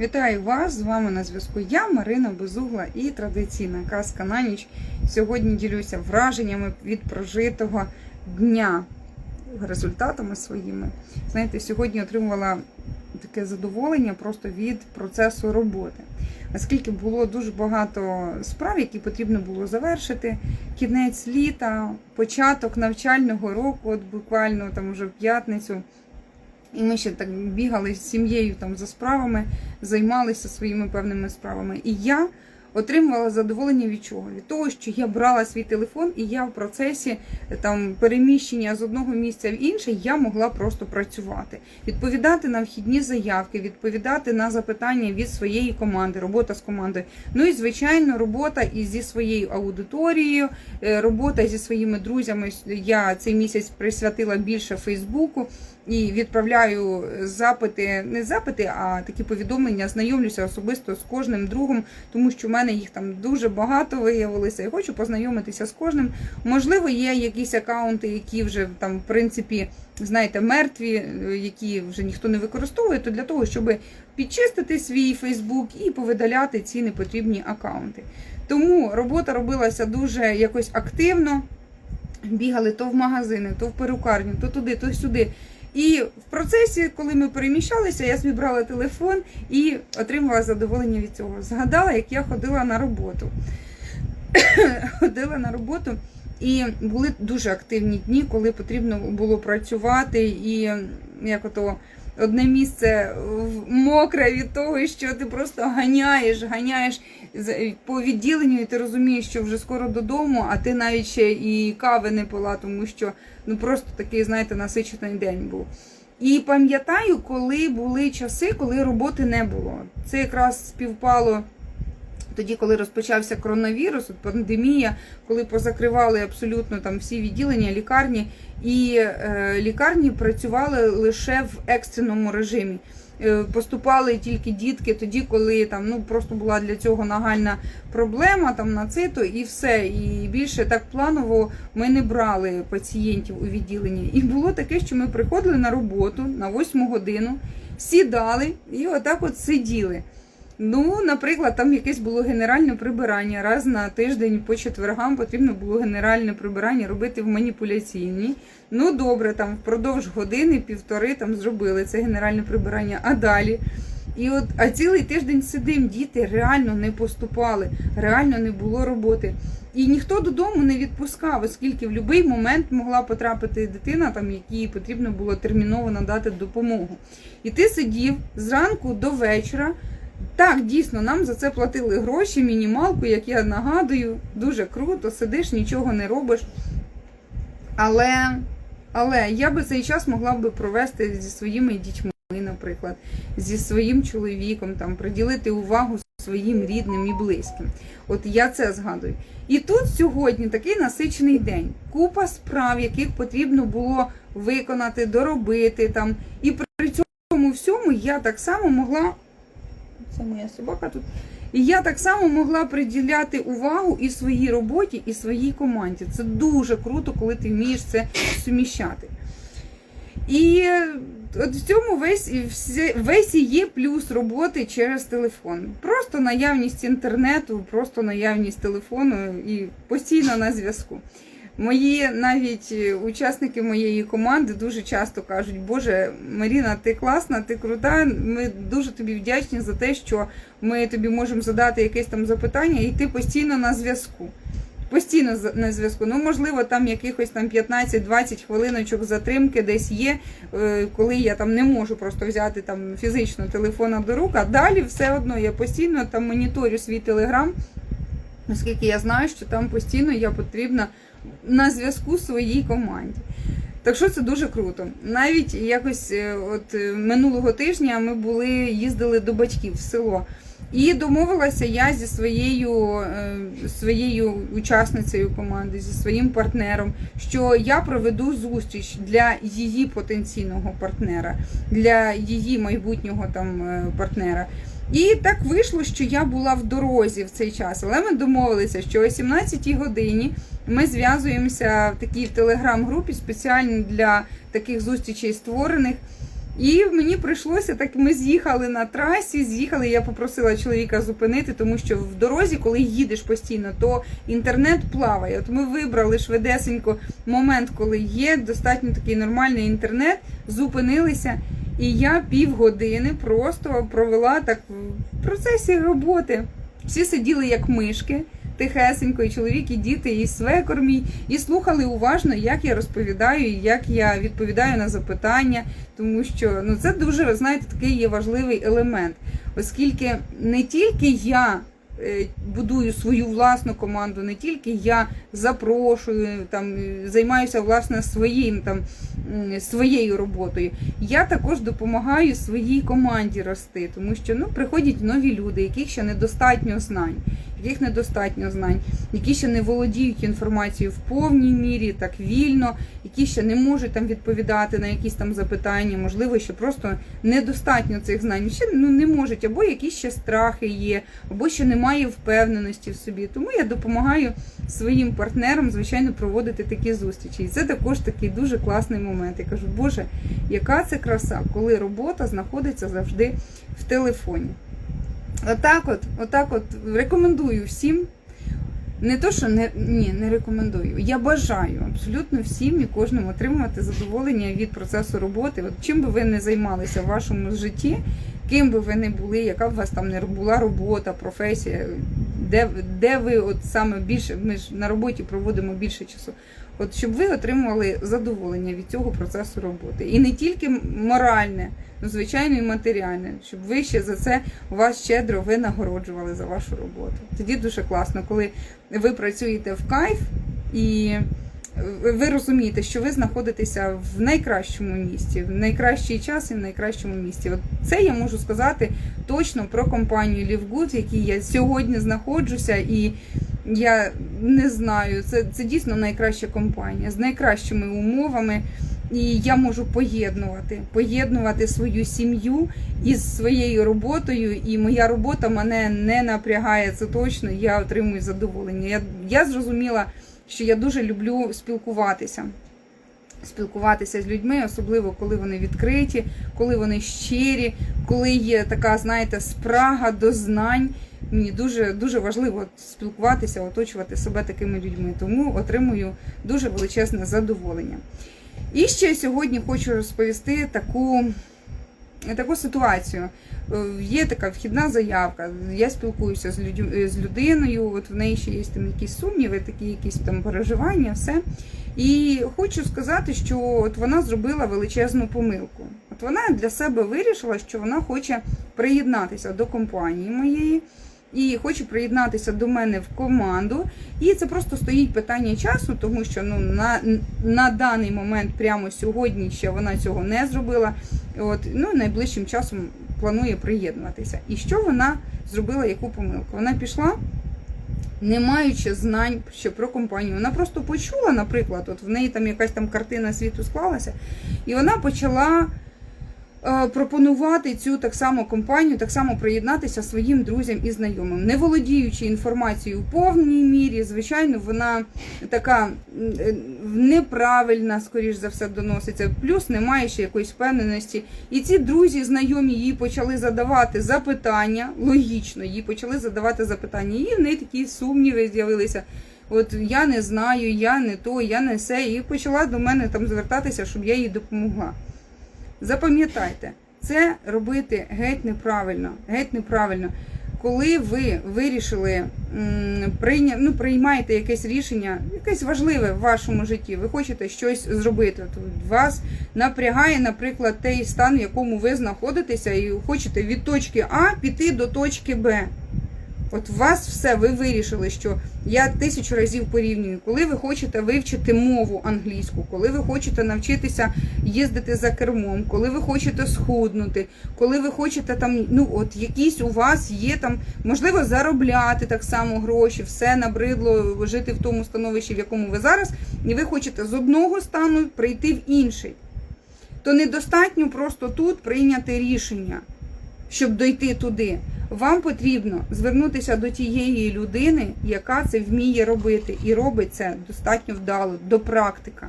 Вітаю вас! З вами на зв'язку я, Марина Безугла і традиційна казка на ніч. Сьогодні ділюся враженнями від прожитого дня, результатами своїми. Знаєте, сьогодні отримувала таке задоволення просто від процесу роботи. Оскільки було дуже багато справ, які потрібно було завершити. Кінець літа, початок навчального року, от буквально там уже в п'ятницю. І ми ще так бігали з сім'єю там за справами, займалися своїми певними справами. І я отримувала задоволення від чого? Від того, що я брала свій телефон, і я в процесі там переміщення з одного місця в інше я могла просто працювати, відповідати на вхідні заявки, відповідати на запитання від своєї команди, робота з командою. Ну і звичайно, робота і зі своєю аудиторією, е, робота зі своїми друзями. Я цей місяць присвятила більше Фейсбуку і відправляю запити, не запити, а такі повідомлення, знайомлюся особисто з кожним другом, тому що в мене їх там дуже багато виявилося. Я хочу познайомитися з кожним. Можливо, є якісь акаунти, які вже там, в принципі, знаєте, мертві, е, які вже ніхто не використовує, то для того, щоб підчистити свій Фейсбук і повидаляти ці непотрібні акаунти. Тому робота робилася дуже якось активно. Бігали то в магазини, то в перукарню, то туди, то сюди. І в процесі, коли ми переміщалися, я собі брала телефон і отримувала задоволення від цього. Згадала, як я ходила на роботу. ходила на роботу, і були дуже активні дні, коли потрібно було працювати, і як ото. Одне місце мокре від того, що ти просто ганяєш, ганяєш по відділенню, і ти розумієш, що вже скоро додому, а ти навіть ще і кави не пила, тому що ну просто такий, знаєте, насичений день був. І пам'ятаю, коли були часи, коли роботи не було. Це якраз співпало. Тоді, коли розпочався коронавірус, пандемія, коли позакривали абсолютно там всі відділення, лікарні, і е, лікарні працювали лише в екстреному режимі. Е, поступали тільки дітки тоді, коли там ну просто була для цього нагальна проблема, там на циту і все. І більше так планово ми не брали пацієнтів у відділенні. І було таке, що ми приходили на роботу на 8 годину, сідали і отак от сиділи. Ну, наприклад, там якесь було генеральне прибирання. Раз на тиждень по четвергам потрібно було генеральне прибирання робити в маніпуляційній. Ну, добре, там впродовж години, півтори там зробили це генеральне прибирання, а далі. І от, а цілий тиждень сидим, діти реально не поступали, реально не було роботи. І ніхто додому не відпускав, оскільки в будь-який момент могла потрапити дитина, там якій потрібно було терміново надати допомогу. І ти сидів зранку до вечора. Так, дійсно, нам за це платили гроші, мінімалку, як я нагадую, дуже круто, сидиш, нічого не робиш. Але але я би цей час могла би провести зі своїми дітьми, наприклад, зі своїм чоловіком, там, приділити увагу своїм рідним і близьким. От я це згадую. І тут сьогодні такий насичений день. Купа справ, яких потрібно було виконати, доробити там. І при цьому всьому я так само могла. Це моя собака тут. І я так само могла приділяти увагу і своїй роботі, і своїй команді. Це дуже круто, коли ти вмієш це суміщати. І от в цьому весь весь і є плюс роботи через телефон. Просто наявність інтернету, просто наявність телефону і постійно на зв'язку. Мої навіть учасники моєї команди дуже часто кажуть, Боже, Маріна, ти класна, ти крута. Ми дуже тобі вдячні за те, що ми тобі можемо задати якесь там запитання, і ти постійно на зв'язку. Постійно на зв'язку. Ну, можливо, там якихось там 15-20 хвилиночок затримки десь є, коли я там не можу просто взяти там фізично телефона до рук, а далі все одно я постійно там моніторю свій телеграм, оскільки я знаю, що там постійно я потрібна на зв'язку своїй команді. Так що це дуже круто. Навіть якось от минулого тижня ми були, їздили до батьків в село. І домовилася я зі своєю своєю учасницею команди, зі своїм партнером, що я проведу зустріч для її потенційного партнера, для її майбутнього там партнера. І так вийшло, що я була в дорозі в цей час, але ми домовилися, що о 17-й годині ми зв'язуємося в такій телеграм-групі спеціально для таких зустрічей створених. І мені прийшлося так. Ми з'їхали на трасі, з'їхали. Я попросила чоловіка зупинити, тому що в дорозі, коли їдеш постійно, то інтернет плаває. От ми вибрали швидесенько момент, коли є достатньо такий нормальний інтернет, зупинилися. І я півгодини просто провела так в процесі роботи. Всі сиділи як мишки, тихесенько, і чоловік, і діти, і свекор мій, і слухали уважно, як я розповідаю, як я відповідаю на запитання, тому що ну це дуже, знаєте, такий є важливий елемент, оскільки не тільки я. Е, Будую свою власну команду, не тільки я запрошую, там е, займаюся власне своїм там своєю роботою. Я також допомагаю своїй команді рости, тому що ну приходять нові люди, яких ще недостатньо знань, яких недостатньо знань, які ще не володіють інформацією в повній мірі, так вільно, які ще не можуть там відповідати на якісь там запитання, можливо, ще просто недостатньо цих знань, ще ну не можуть, або якісь ще страхи є, або ще немає впевненості в собі. Тому я допомагаю своїм партнерам, звичайно, проводити такі зустрічі. І це також такий дуже класний момент. Я кажу, Боже, яка це краса, коли робота знаходиться завжди в телефоні. Отак от, отак от рекомендую всім. Не то, що не, ні, не рекомендую. Я бажаю абсолютно всім і кожному отримувати задоволення від процесу роботи. От чим би ви не займалися в вашому житті, ким би ви не були, яка б у вас там не була робота, професія, де, де ви от саме більше, ми ж на роботі проводимо більше часу. От щоб ви отримували задоволення від цього процесу роботи. І не тільки моральне, ну звичайно, і матеріальне, щоб ви ще за це вас щедро ви нагороджували за вашу роботу. Тоді дуже класно, коли ви працюєте в кайф і ви розумієте, що ви знаходитеся в найкращому місці, в найкращий час і в найкращому місці. От це я можу сказати точно про компанію LiveGood, в якій я сьогодні знаходжуся, і я не знаю, це, це дійсно найкраща компанія з найкращими умовами. І я можу поєднувати, поєднувати свою сім'ю із своєю роботою, і моя робота мене не напрягає. Це точно. Я отримую задоволення. Я, я зрозуміла, що я дуже люблю спілкуватися. Спілкуватися з людьми, особливо коли вони відкриті, коли вони щирі, коли є така, знаєте, спрага до знань. Мені дуже дуже важливо спілкуватися, оточувати себе такими людьми. Тому отримую дуже величезне задоволення. І ще сьогодні хочу розповісти таку, таку ситуацію. Е, Є така вхідна заявка. Я спілкуюся людю, з людиною, от в неї ще є там якісь сумніви, такі якісь там переживання, все. І хочу сказати, що от вона зробила величезну помилку. От вона для себе вирішила, що вона хоче приєднатися до компанії моєї. І хоче приєднатися до мене в команду, і це просто стоїть питання часу, тому що ну на на даний момент, прямо сьогодні, ще вона цього не зробила. От ну найближчим часом планує приєднуватися. І що вона зробила? Яку помилку? Вона пішла, не маючи знань ще про компанію. Вона просто почула, наприклад, от в неї там якась там картина світу склалася, і вона почала. Е, Пропонувати цю так само компанію, так само приєднатися своїм друзям і знайомим, не володіючи інформацією в повній мірі, звичайно, вона така е, неправильна, скоріш за все, доноситься. Плюс немає ще якоїсь впевненості. І ці друзі, знайомі їй почали задавати запитання, логічно, їй почали задавати запитання. І в неї такі сумніви з'явилися. От я не знаю, я не то, я не все. І почала до мене там звертатися, щоб я їй допомогла. Запам'ятайте, це робити геть неправильно. Геть неправильно. Коли ви вирішили прийня... ну, приймаєте якесь рішення, якесь важливе в вашому житті, ви хочете щось зробити. От вас напрягає, наприклад, той стан, в якому ви знаходитеся, і хочете від точки А піти до точки Б. От у вас все, ви вирішили, що я тисячу разів порівнюю, коли ви хочете вивчити мову англійську, коли ви хочете навчитися їздити за кермом, коли ви хочете схуднути, коли ви хочете там, ну от якісь у вас є там, можливо, заробляти так само гроші, все набридло жити в тому становищі, в якому ви зараз, і ви хочете з одного стану прийти в інший. То недостатньо просто тут прийняти рішення, щоб дойти туди вам потрібно звернутися до тієї людини, яка це вміє робити, і робить це достатньо вдало, до практика.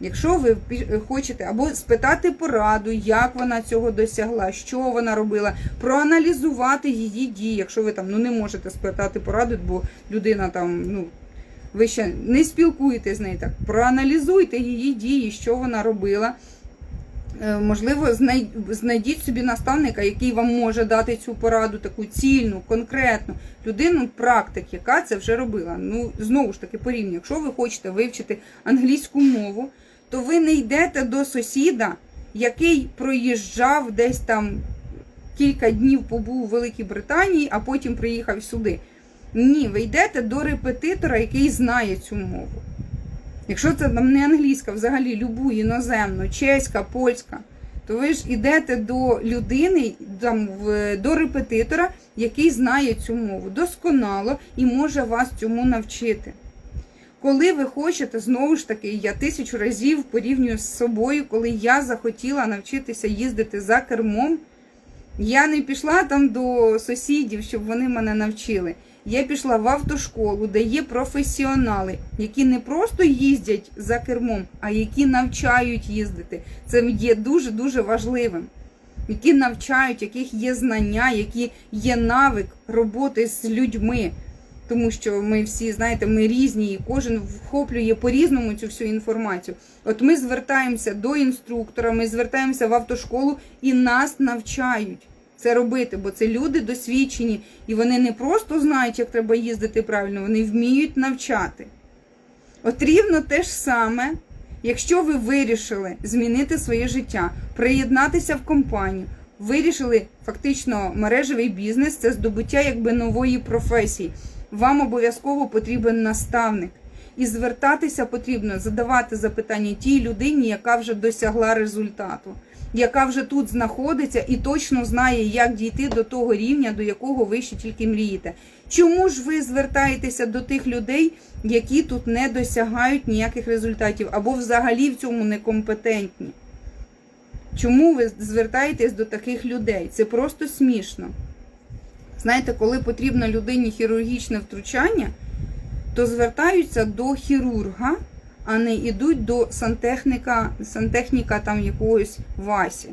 Якщо ви хочете або спитати пораду, як вона цього досягла, що вона робила, проаналізувати її дії, якщо ви там ну не можете спитати пораду, бо людина там ну ви ще не спілкуєтесь з нею так. Проаналізуйте її дії, що вона робила. Е, Можливо, знайдіть собі наставника, який вам може дати цю пораду, таку цільну, конкретну людину, практик, яка це вже робила. Ну, знову ж таки, порівнюю, якщо ви хочете вивчити англійську мову, то ви не йдете до сусіда, який проїжджав десь там кілька днів побув у Великій Британії, а потім приїхав сюди. Ні, ви йдете до репетитора, який знає цю мову. Якщо це там не англійська, взагалі любу іноземну, чеська, польська, то ви ж йдете до людини, там, до репетитора, який знає цю мову досконало і може вас цьому навчити. Коли ви хочете, знову ж таки, я тисячу разів порівнюю з собою, коли я захотіла навчитися їздити за кермом, я не пішла там до сусідів, щоб вони мене навчили. Я пішла в автошколу, де є професіонали, які не просто їздять за кермом, а які навчають їздити. Це є дуже дуже важливим. Які навчають, яких є знання, які є навик роботи з людьми. Тому що ми всі, знаєте, ми різні, і кожен вхоплює по-різному цю всю інформацію. От ми звертаємося до інструктора, ми звертаємося в автошколу і нас навчають це робити, бо це люди досвідчені, і вони не просто знають, як треба їздити правильно, вони вміють навчати. От рівно те ж саме, якщо ви вирішили змінити своє життя, приєднатися в компанію, вирішили фактично мережевий бізнес, це здобуття якби нової професії. Вам обов'язково потрібен наставник. І звертатися потрібно, задавати запитання тій людині, яка вже досягла результату, яка вже тут знаходиться і точно знає, як дійти до того рівня, до якого ви ще тільки мрієте. Чому ж ви звертаєтеся до тих людей, які тут не досягають ніяких результатів, або взагалі в цьому некомпетентні? Чому ви звертаєтесь до таких людей? Це просто смішно. Знаєте, коли потрібно людині хірургічне втручання, то звертаються до хірурга, а не йдуть до сантехніка, сантехніка там якогось Васі.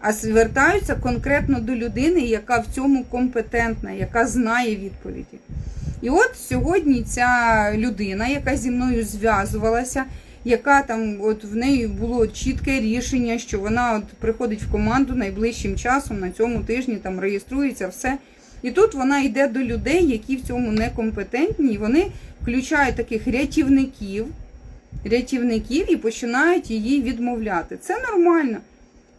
А звертаються конкретно до людини, яка в цьому компетентна, яка знає відповіді. І от сьогодні ця людина, яка зі мною зв'язувалася, яка там, от в неї було чітке рішення, що вона от приходить в команду найближчим часом на цьому тижні, там реєструється все. І тут вона йде до людей, які в цьому некомпетентні, і вони включають таких рятівників, рятівників і починають її відмовляти. Це нормально.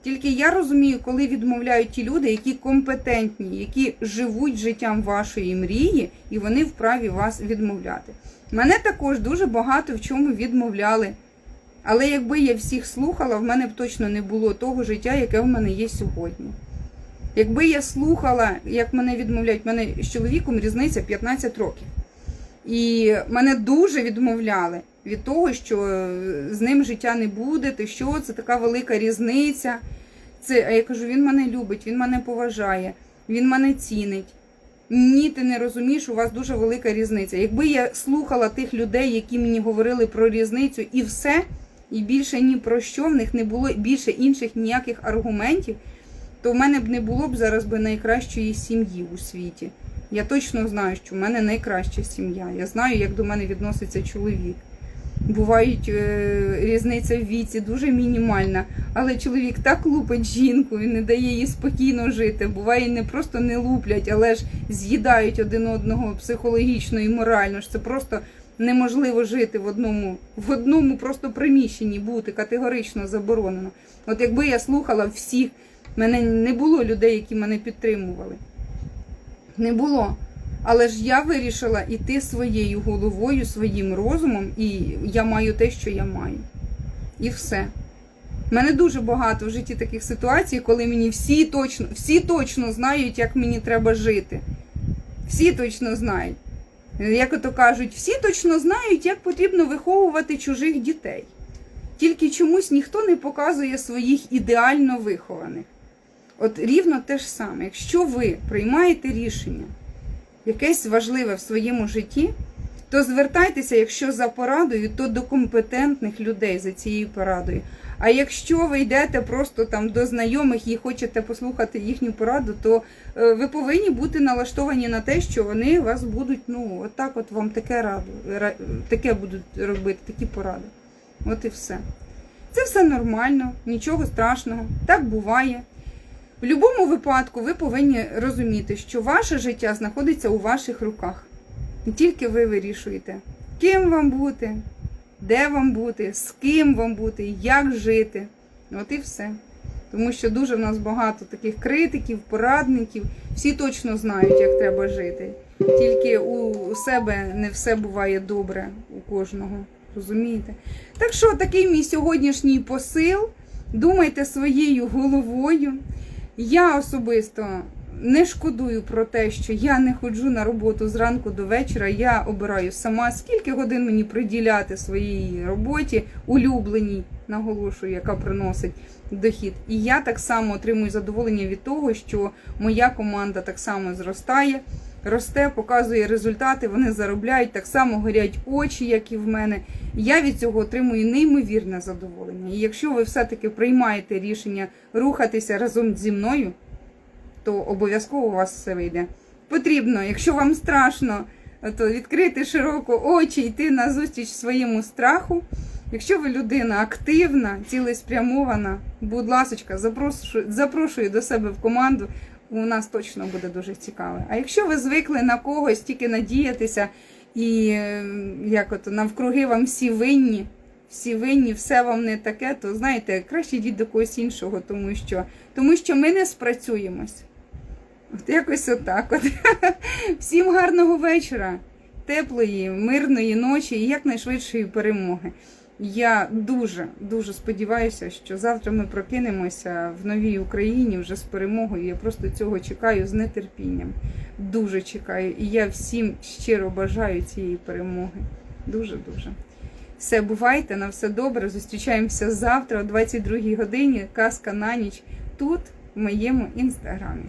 Тільки я розумію, коли відмовляють ті люди, які компетентні, які живуть життям вашої мрії, і вони вправі вас відмовляти. Мене також дуже багато в чому відмовляли. Але якби я всіх слухала, в мене б точно не було того життя, яке в мене є сьогодні. Якби я слухала, як мене відмовляють, в мене з чоловіком різниця 15 років. І мене дуже відмовляли від того, що е, з ним життя не буде, ти що, це така велика різниця. Це, а я кажу, він мене любить, він мене поважає, він мене цінить. Ні, ти не розумієш, у вас дуже велика різниця. Якби я слухала тих людей, які мені говорили про різницю, і все, і більше ні про що, в них не було більше інших ніяких аргументів, то в мене б не було б зараз би найкращої сім'ї у світі. Я точно знаю, що в мене найкраща сім'я. Я знаю, як до мене відноситься чоловік. Бувають е, різниця в віці дуже мінімальна, але чоловік так лупить жінку і не дає їй спокійно жити. Буває, не просто не луплять, але ж з'їдають один одного психологічно і морально. ж Це просто неможливо жити в одному, в одному просто приміщенні бути категорично заборонено. От якби я слухала всіх, мене не було людей, які мене підтримували. Не було. Але ж я вирішила іти своєю головою, своїм розумом, і я маю те, що я маю. І все. У мене дуже багато в житті таких ситуацій, коли мені всі точно, всі точно знають, як мені треба жити. Всі точно знають. Як ото кажуть, всі точно знають, як потрібно виховувати чужих дітей. Тільки чомусь ніхто не показує своїх ідеально вихованих. От рівно те ж саме, якщо ви приймаєте рішення якесь важливе в своєму житті, то звертайтеся, якщо за порадою, то до компетентних людей за цією порадою. А якщо ви йдете просто там до знайомих і хочете послухати їхню пораду, то е, ви повинні бути налаштовані на те, що вони вас будуть, ну, отак от вам таке раду, таке будуть робити, такі поради. От і все. Це все нормально, нічого страшного, так буває. В будь-якому випадку ви повинні розуміти, що ваше життя знаходиться у ваших руках. І тільки ви вирішуєте, ким вам бути, де вам бути, з ким вам бути, як жити. От і все. Тому що дуже в нас багато таких критиків, порадників, всі точно знають, як треба жити. Тільки у себе не все буває добре у кожного. Розумієте? Так що такий мій сьогоднішній посил. Думайте своєю головою. Я особисто не шкодую про те, що я не ходжу на роботу зранку до вечора. Я обираю сама, скільки годин мені приділяти своїй роботі, улюбленій, наголошую, яка приносить дохід. І я так само отримую задоволення від того, що моя команда так само зростає, росте, показує результати, вони заробляють, так само горять очі, як і в мене. Я від цього отримую неймовірне задоволення. І якщо ви все-таки приймаєте рішення рухатися разом зі мною, то обов'язково у вас все вийде. Потрібно, якщо вам страшно, то відкрити широко очі, йти на зустріч своєму страху. Якщо ви людина активна, цілеспрямована, будь ласка, запрошую, запрошую до себе в команду. У нас точно буде дуже цікаво. А якщо ви звикли на когось тільки надіятися, і е, як от навкруги вам всі винні, всі винні, все вам не таке, то знаєте, краще йдіть до когось іншого, тому що, тому що ми не спрацюємось. От якось отак. От. Всім гарного вечора, теплої, мирної ночі і якнайшвидшої перемоги. Я дуже дуже сподіваюся, що завтра ми прокинемося в новій Україні вже з перемогою. Я просто цього чекаю з нетерпінням. Дуже чекаю. І я всім щиро бажаю цієї перемоги. Дуже дуже. Все, бувайте, на все добре. Зустрічаємося завтра о 22 годині. Казка на ніч тут, в моєму інстаграмі.